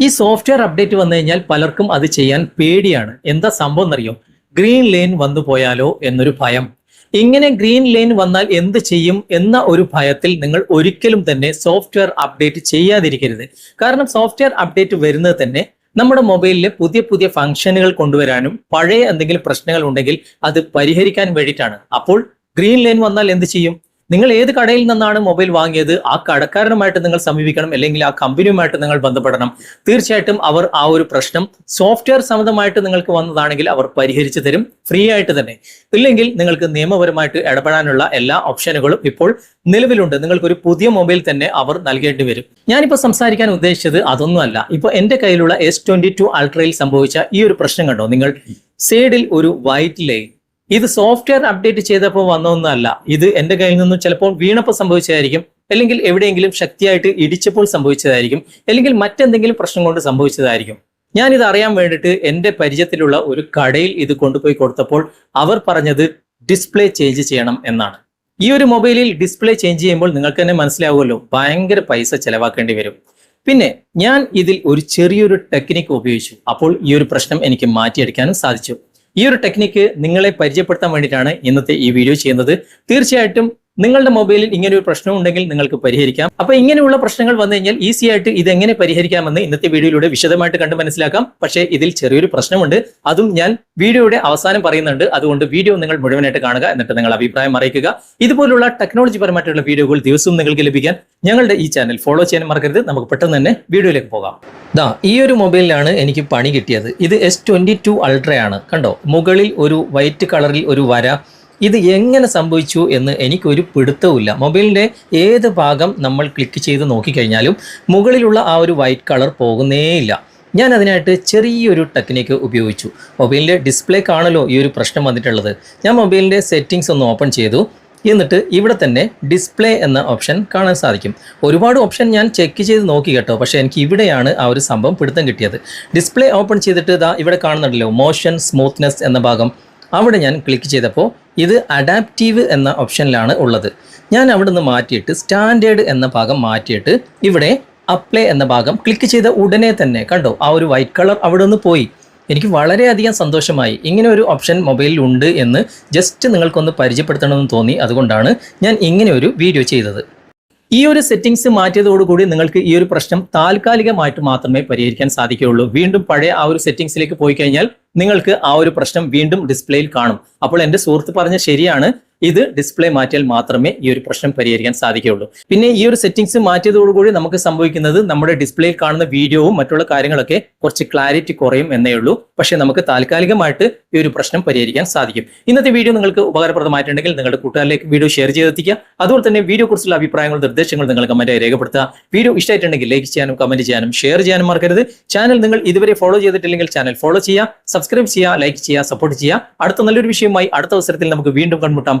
ഈ software update വന്നു കഴിഞ്ഞാൽ പലർക്കും അത് ചെയ്യാൻ പേടിയാണ്. എന്താ സംഭവം എന്നറിയോ? ഗ്രീൻ ലൈൻ വന്നു പോയാലോ എന്നൊരു ഭയം. ഇങ്ങനെ ഗ്രീൻ ലൈൻ വന്നാൽ എന്ത് ചെയ്യും എന്ന ഒരു ഭയത്തിൽ നിങ്ങൾ ഒരിക്കലും തന്നെ സോഫ്റ്റ്വെയർ അപ്ഡേറ്റ് ചെയ്യാതിരിക്കരുത്. കാരണം സോഫ്റ്റ്വെയർ അപ്ഡേറ്റ് വരുന്നത് തന്നെ നമ്മുടെ മൊബൈലിലെ പുതിയ പുതിയ ഫംഗ്ഷനുകൾ കൊണ്ടുവരാനും പഴയ എന്തെങ്കിലും പ്രശ്നങ്ങൾ ഉണ്ടെങ്കിൽ അത് പരിഹരിക്കാൻ വേണ്ടിയിട്ടാണ്. അപ്പോൾ ഗ്രീൻ ലൈൻ വന്നാൽ എന്ത് ചെയ്യും? നിങ്ങൾ ഏത് കടയിൽ നിന്നാണ് മൊബൈൽ വാങ്ങിയത്? ആ കടക്കാരനുമായിട്ട് നിങ്ങൾ സമീപിക്കണം. അല്ലെങ്കിൽ ആ കമ്പനിയുമായിട്ട് നിങ്ങൾ ബന്ധപ്പെടണം. തീർച്ചയായിട്ടും അവർ ആ ഒരു പ്രശ്നം സോഫ്റ്റ്വെയർ സംബന്ധമായിട്ട് നിങ്ങൾക്ക് വന്നതാണെങ്കിൽ അവർ പരിഹരിച്ചു തരും. ഫ്രീ ആയിട്ട് തന്നെ. ഇല്ലെങ്കിൽ നിങ്ങൾക്ക് നിയമപരമായിട്ട് ഇടപെടാനുള്ള എല്ലാ ഓപ്ഷനുകളും ഇപ്പോൾ നിലവിലുണ്ട്. നിങ്ങൾക്ക് ഒരു പുതിയ മൊബൈൽ തന്നെ അവർ നൽകേണ്ടി വരും. ഞാനിപ്പോൾ സംസാരിക്കാൻ ഉദ്ദേശിച്ചത് അതൊന്നുമല്ല. ഇപ്പോൾ എന്റെ കയ്യിലുള്ള എസ് ട്വന്റി ടു അൾട്രയിൽ സംഭവിച്ച ഈ ഒരു പ്രശ്നം കണ്ടോ? നിങ്ങൾ സൈഡിൽ ഒരു വൈറ്റ് ലൈൻ ഇത് സോഫ്റ്റ്വെയർ അപ്ഡേറ്റ് ചെയ്തപ്പോൾ വന്നതൊന്നല്ല ഇത് എന്റെ കയ്യിൽ നിന്നും ചിലപ്പോൾ വീണപ്പോൾ സംഭവിച്ചതായിരിക്കും. അല്ലെങ്കിൽ എവിടെയെങ്കിലും ശക്തിയായിട്ട് ഇടിച്ചപ്പോൾ സംഭവിച്ചതായിരിക്കും. അല്ലെങ്കിൽ മറ്റെന്തെങ്കിലും പ്രശ്നം കൊണ്ട് സംഭവിച്ചതായിരിക്കും. ഞാൻ ഇത് അറിയാൻ വേണ്ടിയിട്ട് എന്റെ പരിചയത്തിലുള്ള ഒരു കടയിൽ ഇത് കൊണ്ടുപോയി കൊടുത്തപ്പോൾ അവർ പറഞ്ഞത് ഡിസ്പ്ലേ ചേഞ്ച് ചെയ്യണം എന്നാണ്. ഈ ഒരു മൊബൈലിൽ ഡിസ്പ്ലേ ചേഞ്ച് ചെയ്യുമ്പോൾ നിങ്ങൾക്ക് തന്നെ മനസ്സിലാവുമല്ലോ ഭയങ്കര പൈസ ചെലവാക്കേണ്ടി വരും. പിന്നെ ഞാൻ ഇതിൽ ഒരു ചെറിയൊരു ടെക്നിക്ക് ഉപയോഗിച്ചു. അപ്പോൾ ഈ ഒരു പ്രശ്നം എനിക്ക് മാറ്റിയെടുക്കാനും സാധിച്ചു. ഈ ഒരു ടെക്നിക്ക് നിങ്ങളെ പരിചയപ്പെടുത്താൻ വേണ്ടിയിട്ടാണ് ഇന്നത്തെ ഈ വീഡിയോ ചെയ്യുന്നത്. തീർച്ചയായിട്ടും നിങ്ങളുടെ മൊബൈലിൽ ഇങ്ങനെ ഒരു പ്രശ്നം ഉണ്ടെങ്കിൽ നിങ്ങൾക്ക് പരിഹരിക്കാം. അപ്പൊ ഇങ്ങനെയുള്ള പ്രശ്നങ്ങൾ വന്നു കഴിഞ്ഞാൽ ഈസി ആയിട്ട് ഇത് എങ്ങനെ പരിഹരിക്കാമെന്ന് ഇന്നത്തെ വീഡിയോയിലൂടെ വിശദമായിട്ട് കണ്ട് മനസ്സിലാക്കാം. പക്ഷേ ഇതിൽ ചെറിയൊരു പ്രശ്നമുണ്ട്. അതും ഞാൻ വീഡിയോയുടെ അവസാനം പറയുന്നുണ്ട്. അതുകൊണ്ട് വീഡിയോ നിങ്ങൾ മുഴുവനായിട്ട് കാണുക എന്നിട്ട് നിങ്ങൾ അഭിപ്രായം അറിയിക്കുക. ഇതുപോലുള്ള ടെക്നോളജി പരമായിട്ടുള്ള വീഡിയോകൾ ദിവസവും നിങ്ങൾക്ക് ലഭിക്കാൻ ഞങ്ങളുടെ ഈ ചാനൽ ഫോളോ ചെയ്യാൻ മറക്കരുത്. നമുക്ക് പെട്ടെന്ന് തന്നെ വീഡിയോയിലേക്ക് പോകാം. ദാ ഈ ഒരു മൊബൈലിലാണ് എനിക്ക് പണി കിട്ടിയത്. ഇത് എസ് ട്വന്റി ടു അൾട്രയാണ് കണ്ടോ? മുകളിൽ ഒരു വൈറ്റ് കളറിൽ ഒരു വര ഇത് എങ്ങനെ സംഭവിച്ചു എന്ന് എനിക്കൊരു പിടുത്തവുമില്ല. മൊബൈലിന്റെ ഏത് ഭാഗം നമ്മൾ ക്ലിക്ക് ചെയ്ത് നോക്കിക്കഴിഞ്ഞാലും മുകളിലുള്ള ആ ഒരു വൈറ്റ് കളർ പോകുന്നേയില്ല. ഞാൻ അതിനായിട്ട് ചെറിയൊരു ടെക്നിക്ക് ഉപയോഗിച്ചു. മൊബൈലിന്റെ ഡിസ്പ്ലേക്കാണല്ലോ ഈ ഒരു പ്രശ്നം വന്നിട്ടുള്ളത്. ഞാൻ മൊബൈലിന്റെ സെറ്റിങ്സ് ഒന്ന് ഓപ്പൺ ചെയ്തു. എന്നിട്ട് ഇവിടെ തന്നെ ഡിസ്പ്ലേ എന്ന ഓപ്ഷൻ കാണാൻ സാധിക്കും. ഒരുപാട് ഓപ്ഷൻ ഞാൻ ചെക്ക് ചെയ്ത് നോക്കി കേട്ടോ. പക്ഷേ എനിക്ക് ഇവിടെയാണ് ആ ഒരു സംഭവം പിടുത്തം കിട്ടിയത്. ഡിസ്പ്ലേ ഓപ്പൺ ചെയ്തിട്ട് ഇതാ ഇവിടെ കാണുന്നുണ്ടല്ലോ മോഷൻ സ്മൂത്ത്നെസ് എന്ന ഭാഗം. അവിടെ ഞാൻ ക്ലിക്ക് ചെയ്തപ്പോൾ ഇത് അഡാപ്റ്റീവ് എന്ന ഓപ്ഷനിലാണ് ഉള്ളത്. ഞാൻ അവിടെ നിന്ന് മാറ്റിയിട്ട് സ്റ്റാൻഡേർഡ് എന്ന ഭാഗം മാറ്റിയിട്ട് ഇവിടെ അപ്ലൈ എന്ന ഭാഗം ക്ലിക്ക് ചെയ്ത ഉടനെ തന്നെ കണ്ടോ ആ ഒരു വൈറ്റ് കളർ അവിടെ നിന്ന് പോയി. എനിക്ക് വളരെയധികം സന്തോഷമായി. ഇങ്ങനെ ഒരു ഓപ്ഷൻ മൊബൈലിൽ ഉണ്ട് എന്ന് ജസ്റ്റ് നിങ്ങൾക്കൊന്ന് പരിചയപ്പെടുത്തണമെന്ന് തോന്നി. അതുകൊണ്ടാണ് ഞാൻ ഇങ്ങനെ ഒരു വീഡിയോ ചെയ്തത്. ഈ ഒരു സെറ്റിംഗ്സ് മാറ്റിയതോടുകൂടി നിങ്ങൾക്ക് ഈ ഒരു പ്രശ്നം താൽക്കാലികമായിട്ട് മാത്രമേ പരിഹരിക്കാൻ സാധിക്കുകയുള്ളൂ. വീണ്ടും പഴയ ആ ഒരു സെറ്റിംഗ്സിലേക്ക് പോയി കഴിഞ്ഞാൽ നിങ്ങൾക്ക് ആ ഒരു പ്രശ്നം വീണ്ടും ഡിസ്പ്ലേയിൽ കാണും. അപ്പോൾ എന്റെ സുഹൃത്ത് പറഞ്ഞ ശരിയാണ്. ഇത് ഡിസ്പ്ലേ മാറ്റിയാൽ മാത്രമേ ഈ ഒരു പ്രശ്നം പരിഹരിക്കാൻ സാധിക്കുകയുള്ളൂ. പിന്നെ ഈ ഒരു സെറ്റിംഗ്സ് മാറ്റിയതോടുകൂടി നമുക്ക് സംഭവിക്കുന്നത് നമ്മുടെ ഡിസ്പ്ലേയിൽ കാണുന്ന വീഡിയോവും മറ്റുള്ള കാര്യങ്ങളൊക്കെ കുറച്ച് ക്ലാരിറ്റി കുറയും എന്നേ ഉള്ളൂ. പക്ഷേ നമുക്ക് താൽക്കാലികമായിട്ട് ഈ ഒരു പ്രശ്നം പരിഹരിക്കാൻ സാധിക്കും. ഇന്നത്തെ വീഡിയോ നിങ്ങൾക്ക് ഉപകാരപ്രദമായിട്ടുണ്ടെങ്കിൽ നിങ്ങളുടെ കൂട്ടുകാരിലേക്ക് വീഡിയോ ഷെയർ ചെയ്തെത്തിക്കുക. അതുപോലെ തന്നെ വീഡിയോ കുറിച്ചുള്ള അഭിപ്രായങ്ങളും നിർദ്ദേശങ്ങളും നിങ്ങൾ കമന്റായി രേഖപ്പെടുത്തുക. വീഡിയോ ഇഷ്ടമായിട്ടുണ്ടെങ്കിൽ ലൈക്ക് ചെയ്യാനും കമന്റ് ചെയ്യാനും ഷെയർ ചെയ്യാനും മറക്കരുത്. ചാനൽ നിങ്ങൾ ഇതുവരെ ഫോളോ ചെയ്തിട്ടില്ലെങ്കിൽ ചാനൽ ഫോളോ ചെയ്യുക. സബ്സ്ക്രൈബ് ചെയ്യുക ലൈക്ക് ചെയ്യുക സപ്പോർട്ട് ചെയ്യുക. അടുത്ത നല്ലൊരു വിഷയമായി അടുത്ത അവസരത്തിൽ നമുക്ക് വീണ്ടും കണ്ടുമുട്ടാം.